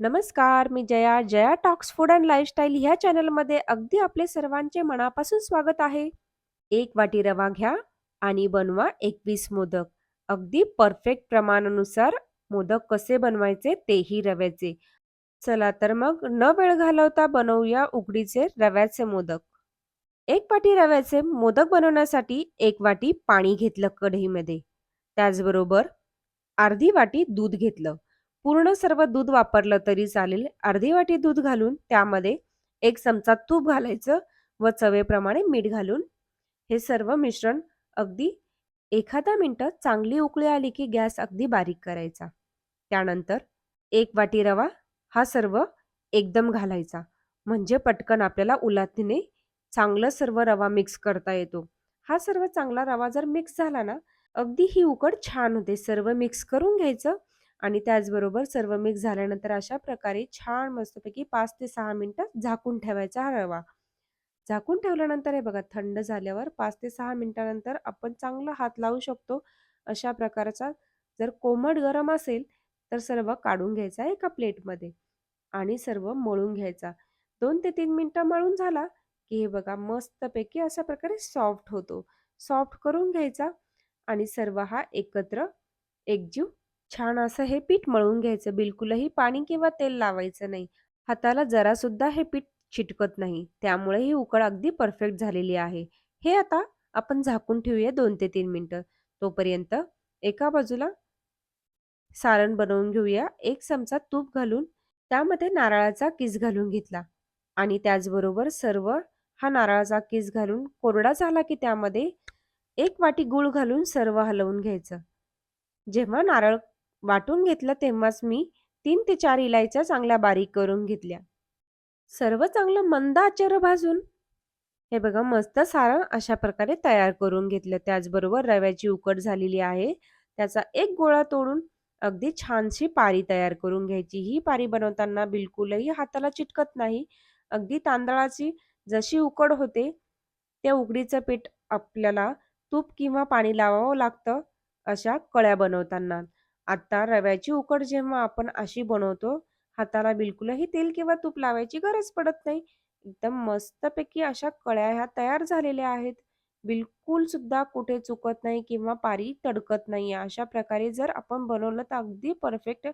नमस्कार, मी Jaya. Jaya talks food and lifestyle ह्या चॅनलमध्ये अगदी आपले सर्वांचे मनापासून स्वागत आहे. एक वाटी रवा घ्या आणि बनवा 21 मोदक. अगदी परफेक्ट प्रमाणानुसार मोदक कसे बनवायचे तेही रव्याचे. चला तर मग न वेळ घालवता बनवूया उकडीचे रव्याचे मोदक. एक वाटी रव्याचे मोदक बनवण्यासाठी एक वाटी पाणी घेतलं कढईमध्ये. त्याचबरोबर अर्धी वाटी दूध घेतलं. पूर्ण सर्व दूध वापरलं तरी चालेल. अर्धी वाटी दूध घालून त्यामध्ये एक चमचा तूप घालायचं व चवेप्रमाणे मीठ घालून हे सर्व मिश्रण अगदी एखादा मिनटं चांगली उकळी आली की गॅस अगदी बारीक करायचा. त्यानंतर एक वाटी रवा हा सर्व एकदम घालायचा. म्हणजे पटकन आपल्याला उलातीने चांगलं सर्व रवा मिक्स करता येतो. हा सर्व चांगला रवा जर मिक्स झाला ना, अगदी ही उकड छान होते. सर्व मिक्स करून घ्यायचं आणि त्याचबरोबर सर्व मिक्स झाल्यानंतर अशा प्रकारे छान मस्तपैकी पाच ते सहा मिनिटं झाकून ठेवायचा हा रवा. झाकून ठेवल्यानंतर हे बघा थंड झाल्यावर पाच ते सहा मिनिटानंतर आपण चांगला हात लावू शकतो. अशा प्रकारचा जर कोमट गरम असेल तर सर्व काढून घ्यायचा एका प्लेटमध्ये आणि सर्व मळून घ्यायचा. दोन ते तीन मिनिटं मळून झाला की हे बघा मस्तपैकी अशा प्रकारे सॉफ्ट होतो. सॉफ्ट करून घ्यायचा आणि सर्व हा एकत्र एकजीव छान असं हे पीठ मळून घ्यायचं. बिलकुलही पाणी किंवा तेल लावायचं नाही. हाताला जरासुद्धा हे पीठ चिटकत नाही. त्यामुळे ही उकड अगदी परफेक्ट झालेली आहे. हे आता आपण झाकून ठेवूया दोन ते तीन मिनटं तोपर्यंत एका बाजूला सारण बनवून घेऊया. एक चमचा तूप घालून त्यामध्ये नारळाचा किस घालून घेतला आणि त्याचबरोबर सर्व हा नारळाचा किस घालून कोरडा झाला की त्यामध्ये एक वाटी गूळ घालून सर्व हलवून घ्यायचं. जेव्हा नारळ वाटून घेतलं तेव्हाच मी तीन ते चार इलायच्या चांगल्या बारीक करून घेतल्या. सर्व चांगलं मंद आचेवर भाजून हे बघा मस्त सारण अशा प्रकारे तयार करून घेतलं. त्याचबरोबर रव्याची उकड झालेली आहे. त्याचा एक गोळा तोडून अगदी छानशी पारी तयार करून घ्यायची. ही पारी बनवताना बिलकुलही हाताला चिटकत नाही. अगदी तांदळाची जशी उकड होते, त्या उकडीचं पीठ आपल्याला तूप किंवा पाणी लावावं लागतं अशा कळ्या बनवताना. आता रव्याची उकड जेव्हा आपण अशी बनवतो, हाताला बिलकुलही तेल किंवा तूप लावायची गरज पडत नाही. एकदम मस्तपैकी अशा कळ्या ह्या तयार झालेल्या आहेत. बिलकुल सुद्धा कुठे चुकत नाही किंवा पारी तडकत नाही. अशा प्रकारे जर आपण बनवलं तर अगदी परफेक्ट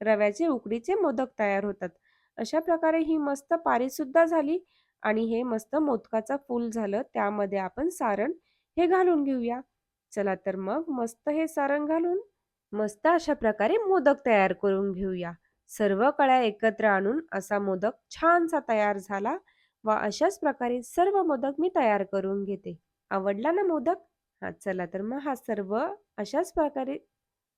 रव्याचे उकडीचे मोदक तयार होतात. अशा प्रकारे ही मस्त पारीसुद्धा झाली आणि हे मस्त मोदकाचं फूल झालं. त्यामध्ये आपण सारण हे घालून घेऊया. चला तर मग मस्त हे सारण घालून मस्त अशा प्रकारे मोदक तयार करून घेऊया. सर्व कळ्या एकत्र आणून असा मोदक छानसा तयार झाला व अशाच प्रकारे सर्व मोदक मी तयार करून घेते. आवडला ना मोदक? हा चला तर मग हा सर्व अशाच प्रकारे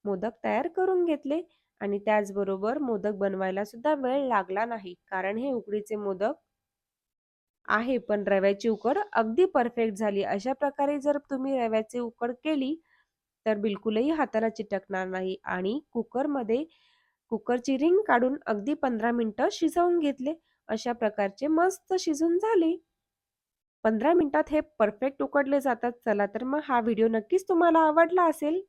मोदक तयार करून घेतले आणि त्याचबरोबर मोदक बनवायला सुद्धा वेळ लागला नाही. कारण हे उकडीचे मोदक आहे, पण रव्याची उकड अगदी परफेक्ट झाली. अशा प्रकारे जर तुम्ही रव्याची उकड केली, तर बिलकुलही हाताला चिटकणार नाही आणि कुकरमध्ये कुकरची रिंग काढून अगदी 15 मिनिटं शिजवून घेतले. अशा प्रकारचे मस्त शिजून झाले. 15 मिनिटात हे परफेक्ट उकडले जातात. चला तर मग हा व्हिडिओ नक्कीच तुम्हाला आवडला असेल.